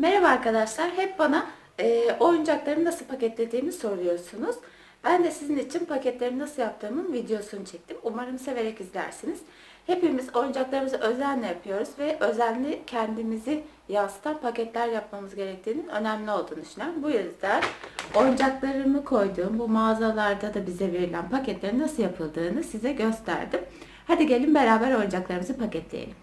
Merhaba arkadaşlar. Hep bana e, oyuncaklarımı nasıl paketlediğimi soruyorsunuz. Ben de sizin için paketlerimi nasıl yaptığımın videosunu çektim. Umarım severek izlersiniz. Hepimiz oyuncaklarımızı özenle yapıyoruz ve özenli kendimizi yansıtan paketler yapmamız gerektiğinin önemli olduğunu düşünüyorum. Bu yüzden oyuncaklarımı koyduğum bu mağazalarda da bize verilen paketlerin nasıl yapıldığını size gösterdim. Hadi gelin beraber oyuncaklarımızı paketleyelim.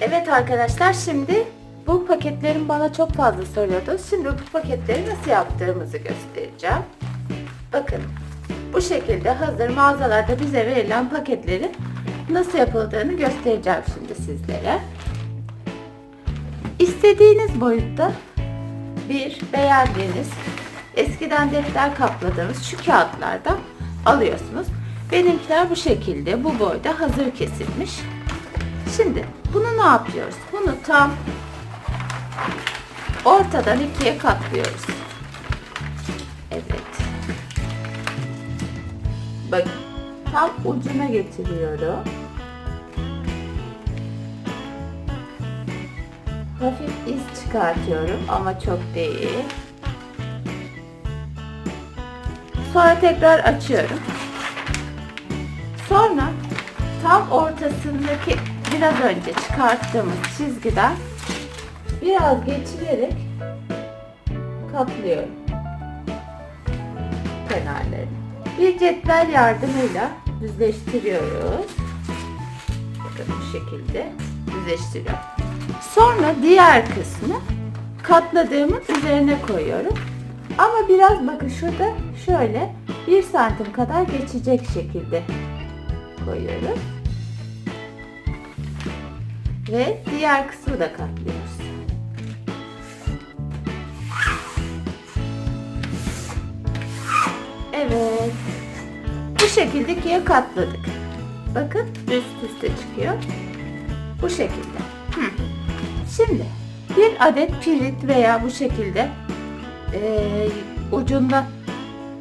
Evet arkadaşlar şimdi bu paketlerin bana çok fazla soruyordu. Şimdi bu paketleri nasıl yaptığımızı göstereceğim. Bakın bu şekilde hazır mağazalarda bize verilen paketlerin nasıl yapıldığını göstereceğim şimdi sizlere. İstediğiniz boyutta bir beğendiğiniz eskiden defter kapladığımız şu kağıtlardan alıyorsunuz. Benimkiler bu şekilde bu boyda hazır kesilmiş. Şimdi bunu ne yapıyoruz? Bunu tam ortadan ikiye katlıyoruz. Evet. Bakın tam ucuna getiriyorum. Hafif iz çıkartıyorum ama çok değil. Sonra tekrar açıyorum. Sonra tam ortasındaki biraz önce çıkarttığımız çizgiden biraz geçirerek katlıyorum kenarlarını. Bir cetvel yardımıyla düzleştiriyoruz. Bakın bu şekilde düzleştiriyorum. Sonra diğer kısmı katladığımın üzerine koyuyorum. Ama biraz bakın şurada şöyle bir santim kadar geçecek şekilde koyuyoruz. Ve diğer kısmı da katlıyoruz. Bu şekilde ikiye katladık. Bakın üst üste çıkıyor. Bu şekilde. Hı. Şimdi bir adet pirit veya bu şekilde eee, ucunda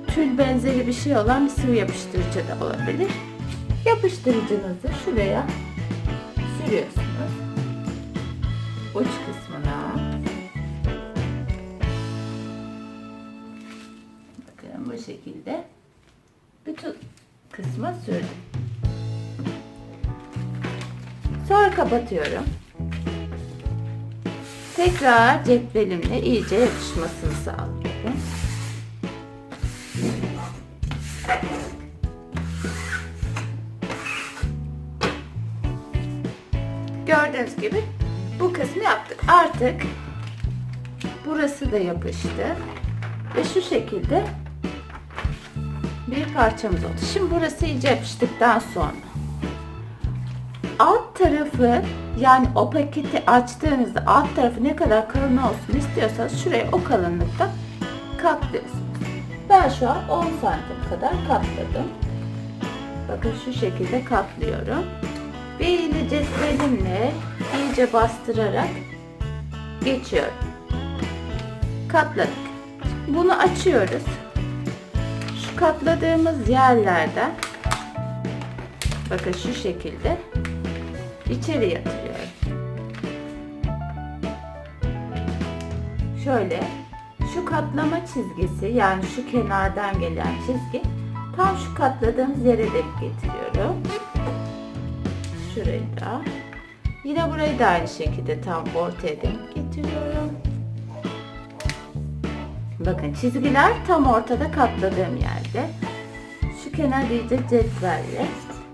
tül benzeri bir şey olan bir sıvı yapıştırıcı da olabilir. Yapıştırıcınızı şuraya sürüyorsunuz. Uç kısmına. Bakın bu şekilde bütün kısma sürdüm. Sonra kapatıyorum. Tekrar cetvelimle iyice yapışmasını sağlıyorum. Gördüğünüz gibi bu kısmı yaptık. Artık burası da yapıştı. Ve şu şekilde bir parçamız oldu. Şimdi burası iyice yapıştıktan sonra alt tarafı yani o paketi açtığınızda alt tarafı ne kadar kalın olsun istiyorsanız şuraya o kalınlıkta katlıyorsunuz. Ben şu an 10 santim kadar katladım. Bakın şu şekilde katlıyorum. Ve yine cetvelimle iyice bastırarak geçiyorum. Katladık. Bunu açıyoruz. Katladığımız yerlerden bakın şu şekilde içeri yatırıyorum. Şöyle şu katlama çizgisi yani şu kenardan gelen çizgi tam şu katladığımız yere denk getiriyorum. Şurayı da. Yine burayı da aynı şekilde tam ortaya denk getiriyorum. Bakın çizgiler tam ortada katladığım yerde. Şu kenar iyice cetvelle.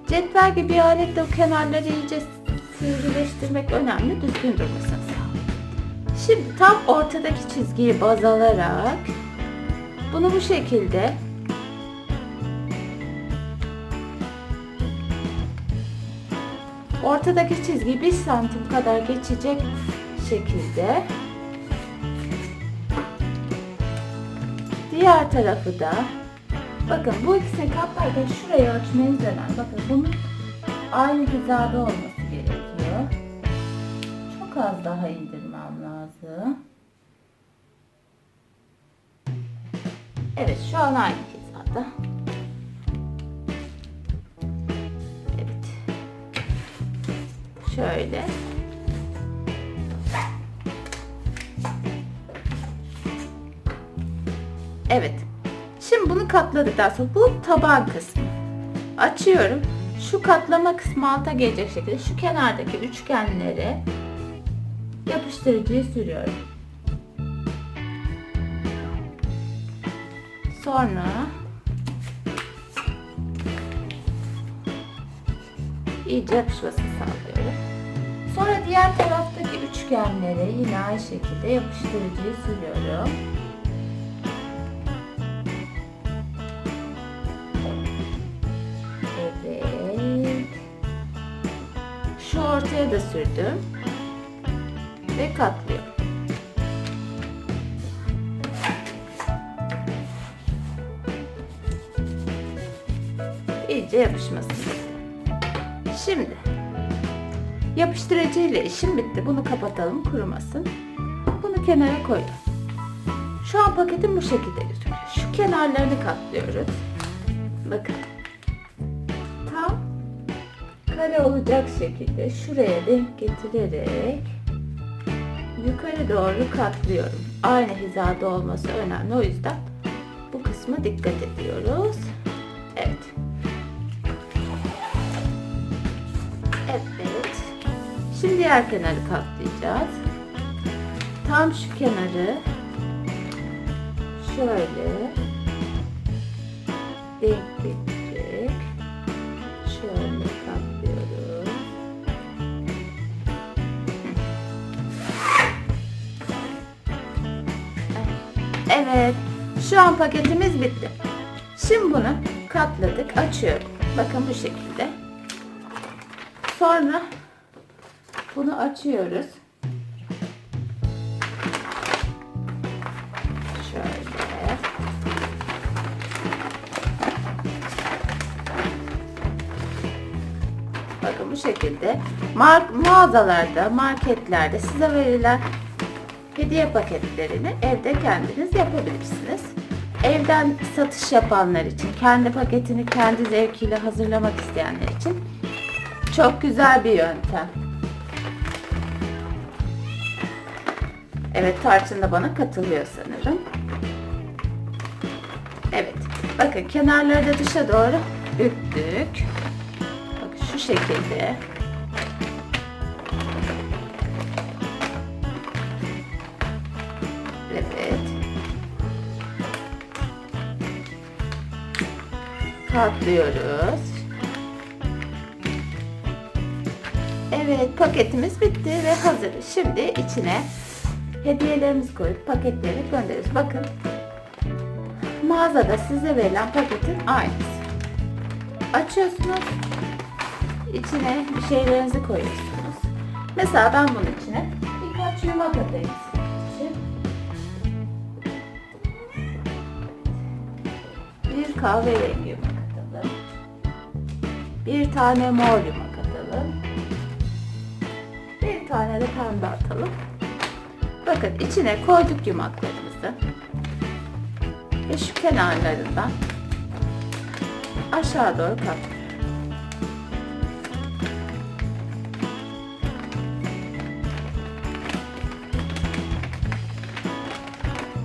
Cetvel gibi bir aletle o kenarları iyice sivrileştirmek önemli. Düzgün durmasını sağlıyor. Şimdi tam ortadaki çizgiyi baz alarak bunu bu şekilde ortadaki çizgiyi 1 santim kadar geçecek şekilde diğer tarafı da bakın bu ikisini katlarken şurayı ölçmeniz önemli. Bakın bunun aynı hizada olması gerekiyor. Çok az daha indirmem lazım. Evet şu an aynı hizada. Evet. Şöyle. Evet. Şimdi bunu katladıktan sonra bu taban kısmı. Açıyorum. Şu katlama kısmı alta gelecek şekilde şu kenardaki üçgenlere yapıştırıcıyı sürüyorum. Sonra iyice yapışmasını sağlıyorum. Sonra diğer taraftaki üçgenlere yine aynı şekilde yapıştırıcıyı sürüyorum. Ortaya da sürdüm. Ve katlıyorum. İyice bekliyorum. Şimdi yapıştırıcıyla işim bitti. Bunu kapatalım kurumasın. Bunu kenara koydum. Şu an paketim bu şekilde gözüküyor. Şu kenarlarını katlıyoruz. Bakın. Kare olacak şekilde şuraya denk getirerek yukarı doğru katlıyorum. Aynı hizada olması önemli. O yüzden bu kısma dikkat ediyoruz. Evet. Evet. Şimdi diğer kenarı katlayacağız. Tam şu kenarı şöyle Evet. Şu an paketimiz bitti. Şimdi bunu katladık. Açıyorum. Bakın bu şekilde. Sonra bunu açıyoruz. Şöyle. Bakın bu şekilde mağazalarda, marketlerde size verilen hediye paketlerini evde kendiniz yapabilirsiniz. Evden satış yapanlar için, kendi paketini kendi zevkiyle hazırlamak isteyenler için çok güzel bir yöntem. Evet Tarçın da bana katılıyor sanırım. Evet. Bakın kenarları da dışa doğru büktük. Bakın şu şekilde. Katlıyoruz. Evet paketimiz bitti ve hazır. Şimdi içine hediyelerimizi koyup paketleri gönderiyoruz. Bakın mağazada size verilen paketin aynısı. Açıyorsunuz. içine bir şeylerinizi koyuyorsunuz. Mesela ben bunun içine birkaç yumak atayım. Bir kahverengi yumak atalım. Bir tane mor yumak atalım. Bir tane de pembe atalım. Bakın içine koyduk yumaklarımızı. Ve şu kenarlarından aşağı doğru katlıyorum.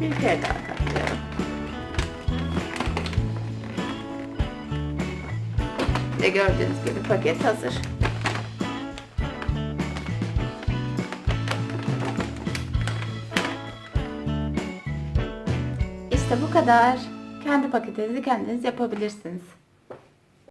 Bir kere daha Ve gördüğünüz gibi paket hazır. İşte bu kadar. Kendi paketinizi kendiniz yapabilirsiniz.